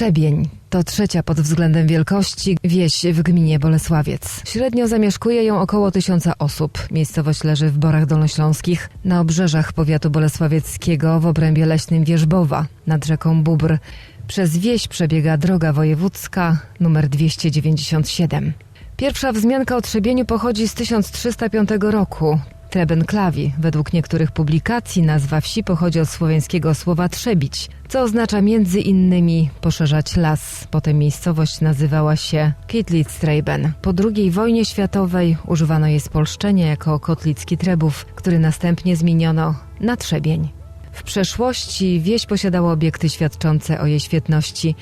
Trzebień to trzecia pod względem wielkości wieś w gminie Bolesławiec. Średnio zamieszkuje ją około tysiąca osób. Miejscowość leży w Borach Dolnośląskich, na obrzeżach powiatu bolesławieckiego w obrębie leśnym Wierzbowa, nad rzeką Bóbr. Przez wieś przebiega droga wojewódzka numer 297. Pierwsza wzmianka o Trzebieniu pochodzi z 1305 roku. Trebenklawi. Według niektórych publikacji nazwa wsi pochodzi od słowiańskiego słowa trzebić, co oznacza między innymi poszerzać las. Potem miejscowość nazywała się Kitlitstreben. Po II wojnie światowej używano jej spolszczenia jako Kotlicki Trebów, który następnie zmieniono na Trzebień. W przeszłości wieś posiadała obiekty świadczące o jej świetności.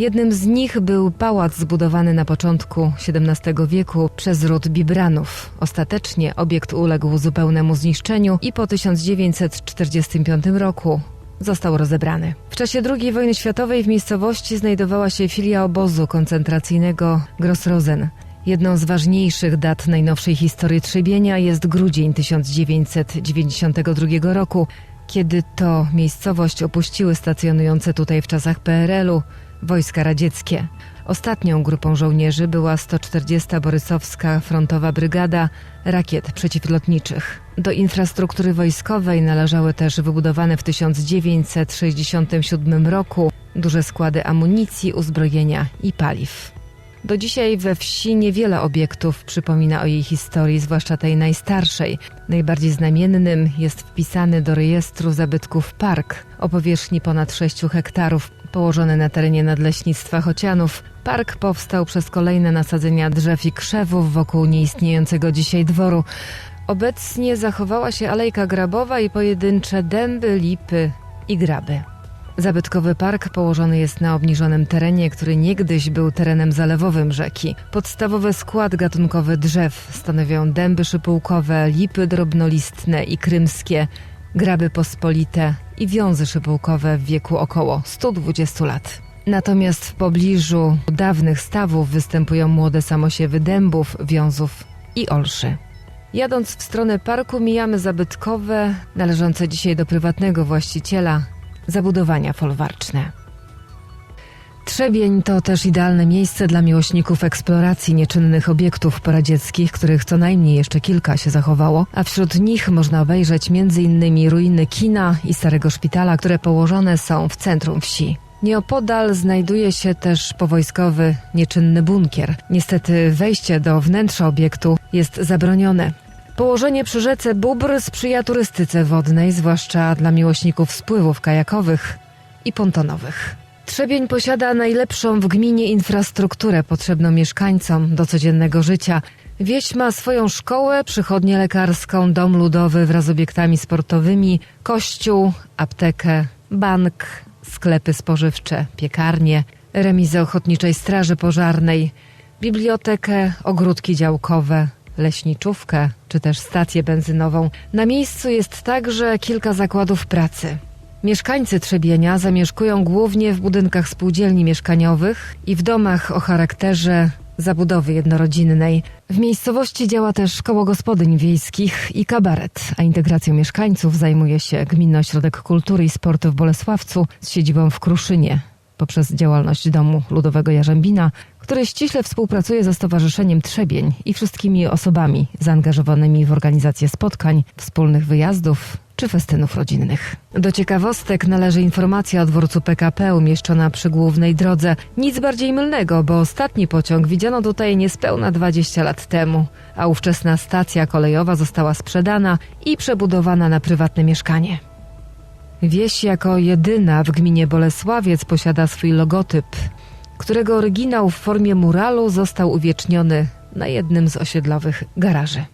Jednym z nich był pałac zbudowany na początku XVII wieku przez ród Bibranów. Ostatecznie obiekt uległ zupełnemu zniszczeniu i po 1945 roku został rozebrany. W czasie II wojny światowej w miejscowości znajdowała się filia obozu koncentracyjnego Grossrosen. Jedną z ważniejszych dat najnowszej historii Trzebienia jest grudzień 1992 roku, kiedy to miejscowość opuściły stacjonujące tutaj w czasach PRL-u wojska radzieckie. Ostatnią grupą żołnierzy była 140. Borysowska Frontowa Brygada Rakiet Przeciwlotniczych. Do infrastruktury wojskowej należały też wybudowane w 1967 roku duże składy amunicji, uzbrojenia i paliw. Do dzisiaj we wsi niewiele obiektów przypomina o jej historii, zwłaszcza tej najstarszej. Najbardziej znamiennym jest wpisany do rejestru zabytków park o powierzchni ponad 6 hektarów, położony na terenie Nadleśnictwa Chocianów. Park powstał przez kolejne nasadzenia drzew i krzewów wokół nieistniejącego dzisiaj dworu. Obecnie zachowała się alejka grabowa i pojedyncze dęby, lipy i graby. Zabytkowy park położony jest na obniżonym terenie, który niegdyś był terenem zalewowym rzeki. Podstawowy skład gatunkowy drzew stanowią dęby szypułkowe, lipy drobnolistne i krymskie, graby pospolite i wiązy szypułkowe w wieku około 120 lat. Natomiast w pobliżu dawnych stawów występują młode samosiewy dębów, wiązów i olszy. Jadąc w stronę parku mijamy zabytkowe, należące dzisiaj do prywatnego właściciela, zabudowania folwarczne. Trzebień to też idealne miejsce dla miłośników eksploracji nieczynnych obiektów poradzieckich, których co najmniej jeszcze kilka się zachowało, a wśród nich można obejrzeć m.in. ruiny kina i starego szpitala, które położone są w centrum wsi. Nieopodal znajduje się też powojskowy, nieczynny bunkier. Niestety wejście do wnętrza obiektu jest zabronione. Położenie przy rzece Bóbr sprzyja turystyce wodnej, zwłaszcza dla miłośników spływów kajakowych i pontonowych. Trzebień posiada najlepszą w gminie infrastrukturę potrzebną mieszkańcom do codziennego życia. Wieś ma swoją szkołę, przychodnię lekarską, dom ludowy wraz z obiektami sportowymi, kościół, aptekę, bank, sklepy spożywcze, piekarnie, remizę Ochotniczej Straży Pożarnej, bibliotekę, ogródki działkowe, leśniczówkę czy też stację benzynową. Na miejscu jest także kilka zakładów pracy. Mieszkańcy Trzebienia zamieszkują głównie w budynkach spółdzielni mieszkaniowych i w domach o charakterze zabudowy jednorodzinnej. W miejscowości działa też koło gospodyń wiejskich i kabaret, a integracją mieszkańców zajmuje się Gminny Ośrodek Kultury i Sportu w Bolesławcu z siedzibą w Kruszynie poprzez działalność Domu Ludowego Jarzębina, który ściśle współpracuje ze Stowarzyszeniem Trzebień i wszystkimi osobami zaangażowanymi w organizację spotkań, wspólnych wyjazdów czy festynów rodzinnych. Do ciekawostek należy informacja o dworcu PKP umieszczona przy głównej drodze. Nic bardziej mylnego, bo ostatni pociąg widziano tutaj niespełna 20 lat temu, a ówczesna stacja kolejowa została sprzedana i przebudowana na prywatne mieszkanie. Wieś jako jedyna w gminie Bolesławiec posiada swój logotyp, którego oryginał w formie muralu został uwieczniony na jednym z osiedlowych garaży.